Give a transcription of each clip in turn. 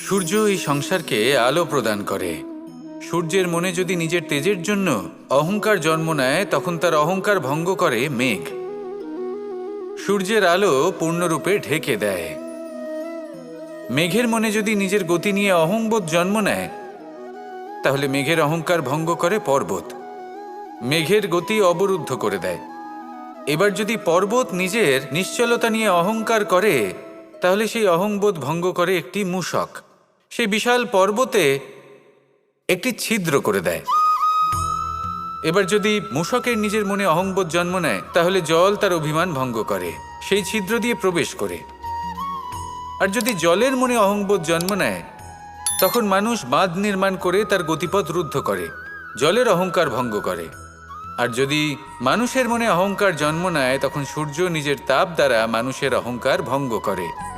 সূর্য এই সংসারকে আলো প্রদান করে। সূর্যের মনে যদি নিজের তেজের জন্য অহংকার জন্ম নেয়, তখন তার অহংকার ভঙ্গ করে মেঘ। সূর্যের আলো পূর্ণরূপে ঢেকে দেয়। মেঘের মনে যদি নিজের গতি নিয়ে অহংবোধ জন্ম নেয়, তাহলে মেঘের অহংকার ভঙ্গ করে পর্বত। মেঘের গতি অবরুদ্ধ করে দেয়। এবার যদি পর্বত নিজের নিশ্চলতা নিয়ে অহংকার করে, তাহলে সেই অহংবোধ ভঙ্গ করে একটি মূষক। সেই বিশাল পর্বতে একটি ছিদ্র করে দেয়। এবার যদি মূষকের নিজের মনে অহংবোধ জন্ম নেয়, তাহলে জল তার অভিমান ভঙ্গ করে, সেই ছিদ্র দিয়ে প্রবেশ করে। আর যদি জলের মনে অহংবোধ জন্ম নেয়, তখন মানুষ বাঁধ নির্মাণ করে তার গতিপথ রুদ্ধ করে, জলের অহংকার ভঙ্গ করে। আর যদি মানুষের মনে অহংকার জন্ম নেয়, তখন সূর্য নিজের তাপ দ্বারা মানুষের অহংকার ভঙ্গ করে।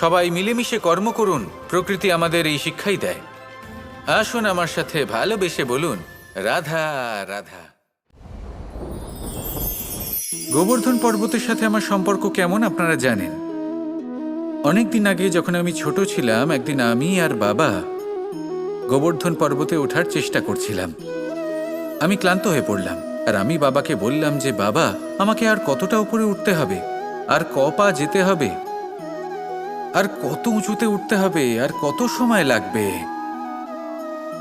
সবাই মিলেমিশে কর্ম করুন, প্রকৃতি আমাদের এই শিক্ষাই দেয়। আসুন আমার সাথে ভালোবেসে বলুন, রাধা রাধা। গোবর্ধন পর্বতের সাথে আমার সম্পর্ক কেমন আপনারা জানেন? অনেক দিন আগে যখন আমি ছোট ছিলাম, একদিন আমি আর বাবা গোবর্ধন পর্বতে ওঠার চেষ্টা করছিলাম। আমি ক্লান্ত হয়ে পড়লাম, আর আমি বাবাকে বললাম যে, বাবা, আমাকে আর কতটা উপরে উঠতে হবে? আর ক পা যেতে হবে? আর কত উঁচুতে উঠতে হবে, আর কত সময় লাগবে?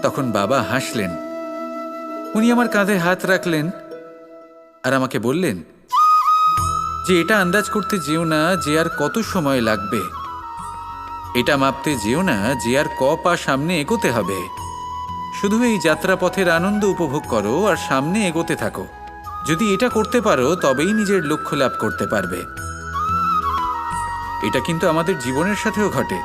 তখন বাবা হাসলেন। উনি আমার কাঁধে হাত রাখলেন আর আমাকে বললেন, যে এটা আন্দাজ করতে যেও না যে আর কত সময় লাগবে। এটা মাপতে যেও না যে আর ক পা সামনে এগোতে হবে। শুধু এই যাত্রাপথের আনন্দ উপভোগ করো আর সামনে এগোতে থাকো। যদি এটা করতে পারো, তবেই নিজের লক্ষ্য লাভ করতে পারবে। এটা কিন্তু আমাদের জীবনের সাথেও ঘটে।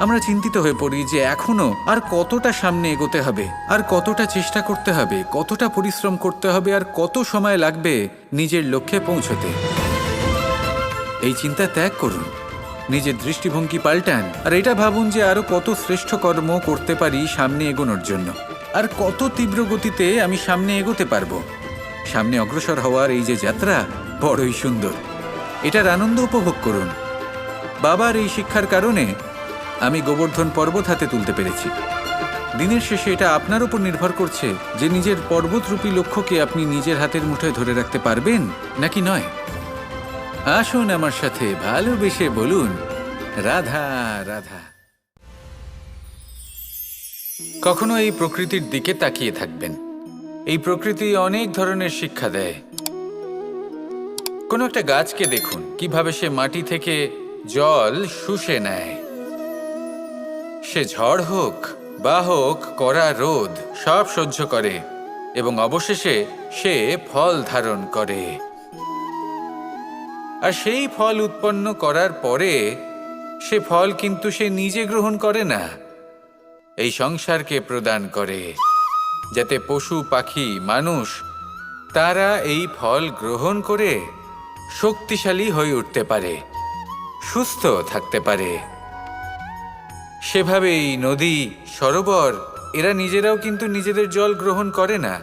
আমরা চিন্তিত হয়ে পড়ি যে এখনও আর কতটা সামনে এগোতে হবে, আর কতটা চেষ্টা করতে হবে, কতটা পরিশ্রম করতে হবে, আর কত সময় লাগবে নিজের লক্ষ্যে পৌঁছতে। এই চিন্তা ত্যাগ করুন, নিজের দৃষ্টিভঙ্গি পাল্টান, আর এটা ভাবুন যে আরও কত শ্রেষ্ঠ কর্ম করতে পারি সামনে এগোনোর জন্য। আর কত তীব্র গতিতে আমি সামনে এগোতে পারব। সামনে অগ্রসর হওয়ার এই যে যাত্রা বড়ই সুন্দর। এটার আনন্দ উপভোগ করুন। বাবার এই শিক্ষার কারণে আমি গোবর্ধন পর্বত হাতে তুলতে পেরেছি। দিনের শেষে এটা আপনার উপর নির্ভর করছে যে নিজের পর্বতরূপী লক্ষ্যকে আপনি নিজের হাতের মুঠোয় ধরে রাখতে পারবেন নাকি নয়? আসুন আমার সাথে ভালোবেসে বলুন, রাধা রাধা। কখনো এই প্রকৃতির দিকে তাকিয়ে থাকবেন। এই প্রকৃতি অনেক ধরনের শিক্ষা দেয়। কোনো একটা গাছকে দেখুন, কীভাবে সে মাটি থেকে জল শুষে নেয়। সে ঝড় হোক বা হোক করা রোদ, সব সহ্য করে এবং অবশেষে সে ফল ধারণ করে। আর সেই ফল উৎপন্ন করার পরে সে ফল কিন্তু সে নিজে গ্রহণ করে না। এই সংসারকে প্রদান করে, যাতে পশু, পাখি, মানুষ তারা এই ফল গ্রহণ করে শক্তিশালী হয়ে উঠতে পারে। সুস্থ থাকতে পারে। সেভাবেই নদী, সরোবর, এরা নিজেরাও কিন্তু নিজেদের জল গ্রহণ করে না।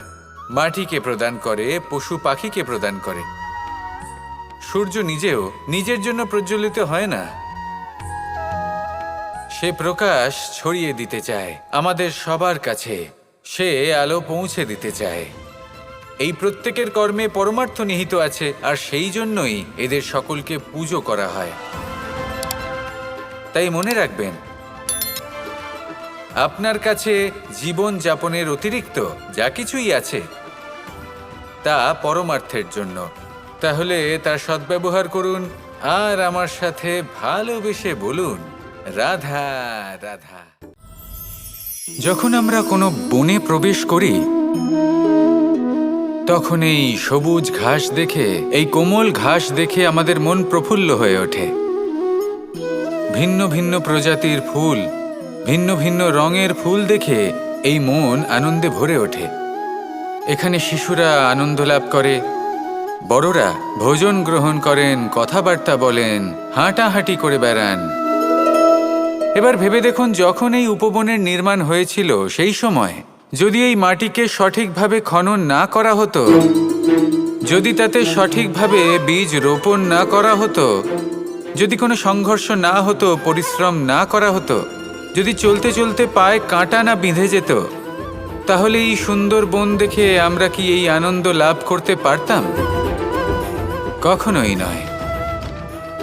মাটিকে প্রদান করে, পশু পাখিকে প্রদান করে। সূর্য নিজেও নিজের জন্য প্রজ্বলিত হয় না। সে প্রকাশ ছড়িয়ে দিতে চায়, আমাদের সবার কাছে। সে আলো পৌঁছে দিতে চায়। এই প্রত্যেকের কর্মে পরমার্থ নিহিত আছে, আর সেই জন্যই এদের সকলকে পুজো করা হয়। তাই মনে রাখবেন, আপনার কাছে জীবন যাপনের অতিরিক্ত যা কিছুই আছে, তা পরমার্থের জন্য। তাহলে তার সদ্ব্যবহার করুন আর আমার সাথে ভালোবেসে বলুন, রাধা রাধা। যখন আমরা কোনো বনে প্রবেশ করি, তখন এই সবুজ ঘাস দেখে, এই কোমল ঘাস দেখে আমাদের মন প্রফুল্ল হয়ে ওঠে। ভিন্ন ভিন্ন প্রজাতির ফুল, ভিন্ন ভিন্ন রঙের ফুল দেখে এই মন আনন্দে ভরে ওঠে। এখানে শিশুরা আনন্দ লাভ করে, বড়রা ভোজন গ্রহণ করেন, কথাবার্তা বলেন, হাঁটাহাঁটি করে বেড়ান। এবার ভেবে দেখুন, যখন এই উপবনের নির্মাণ হয়েছিল সেই সময়, যদি এই মাটিকে সঠিকভাবে খনন না করা হতো, যদি তাতে সঠিকভাবে বীজ রোপণ না করা হতো যদি কোনো সংঘর্ষ না হতো, পরিশ্রম না করা হতো, যদি চলতে চলতে পায়ে কাঁটা না বিঁধে যেত, তাহলে এই সুন্দর বন দেখে আমরা কি এই আনন্দ লাভ করতে পারতাম? কখনোই নয়।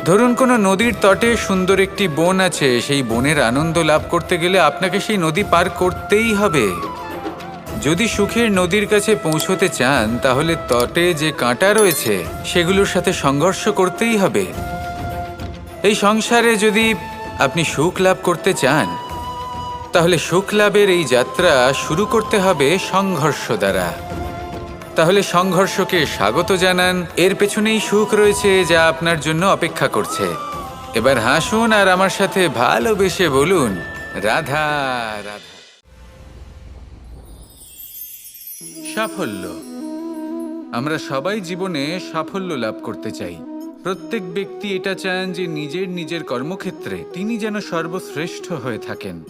ধরুন কোনো নদীর তটে সুন্দর একটি বন আছে, সেই বনের আনন্দ লাভ করতে গেলে আপনাকে সেই নদী পার করতেই হবে। যদি সুখের নদীর কাছে পৌঁছতে চান, তাহলে তটে যে কাঁটা রয়েছে, সেগুলোর সাথে সংঘর্ষ করতেই হবে। এই সংসারে যদি আপনি সুখ লাভ করতে চান, তাহলে সুখ লাভের এই যাত্রা শুরু করতে হবে সংঘর্ষ দ্বারা। তাহলে সংঘর্ষকে স্বাগত জানান। এর পেছনেই সুখ রয়েছে যা আপনার জন্য অপেক্ষা করছে। এবার হাসুন আর আমার সাথে ভালোবেসে বলুন, রাধা রাধা। সাফল্য। আমরা সবাই জীবনে সাফল্য লাভ করতে চাই। প্রত্যেক ব্যক্তি এটা চান যে নিজের নিজের কর্মক্ষেত্রে তিনি যেন সর্বশ্রেষ্ঠ হয়ে থাকেন।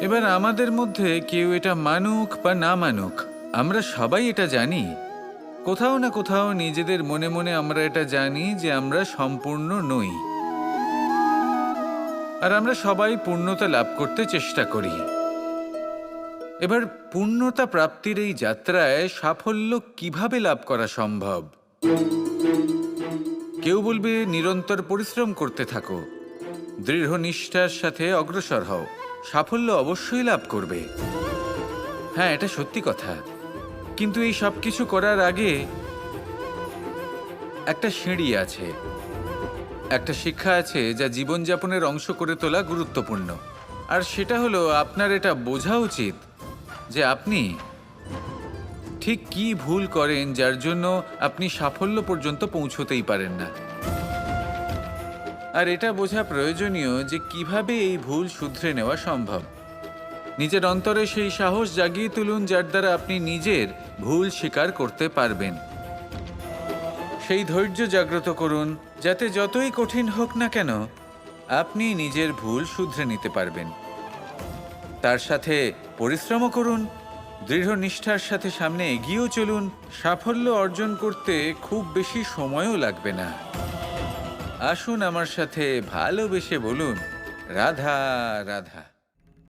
এবার আমাদের মধ্যে কেউ এটা মানুক বা না মানুক, আমরা সবাই এটা জানি। কোথাও না কোথাও নিজেদের মনে মনে আমরা এটা জানি যে আমরা সম্পূর্ণ নই। আর আমরা সবাই পূর্ণতা লাভ করতে চেষ্টা করি। এবার পূর্ণতা প্রাপ্তির এই যাত্রায় সাফল্য কীভাবে লাভ করা সম্ভব? কেউ বলবে নিরন্তর পরিশ্রম করতে থাকো। দৃঢ় নিষ্ঠার সাথে অগ্রসর হও। সাফল্য অবশ্যই লাভ করবে। হ্যাঁ এটা সত্যি কথা। কিন্তু এই সব কিছু করার আগে একটা সিঁড়ি আছে। একটা শিক্ষা আছে যা জীবনযাপনের অংশ করে তোলা গুরুত্বপূর্ণ। আর সেটা হলো, আপনার এটা বোঝা উচিত যে আপনি ঠিক কি ভুল করেন যার জন্য আপনি সাফল্য পর্যন্ত পৌঁছতেই পারেন না? আর এটা বোঝা প্রয়োজনীয় যে কীভাবে এই ভুল শুধরে নেওয়া সম্ভব। নিজের অন্তরে সেই সাহস জাগিয়ে তুলুন যার দ্বারা আপনি নিজের ভুল স্বীকার করতে পারবেন। সেই ধৈর্য জাগ্রত করুন, যাতে যতই কঠিন হোক না কেন, আপনি নিজের ভুল শুধরে নিতে পারবেন। তার সাথে পরিশ্রমও করুন দৃঢ় নিষ্ঠার সাথে সামনে এগিয়েও চলুন, সাফল্য অর্জন করতে খুব বেশি সময়ও লাগবে না। আসুন আমার সাথে ভালোবেসে বলুন, রাধা রাধা।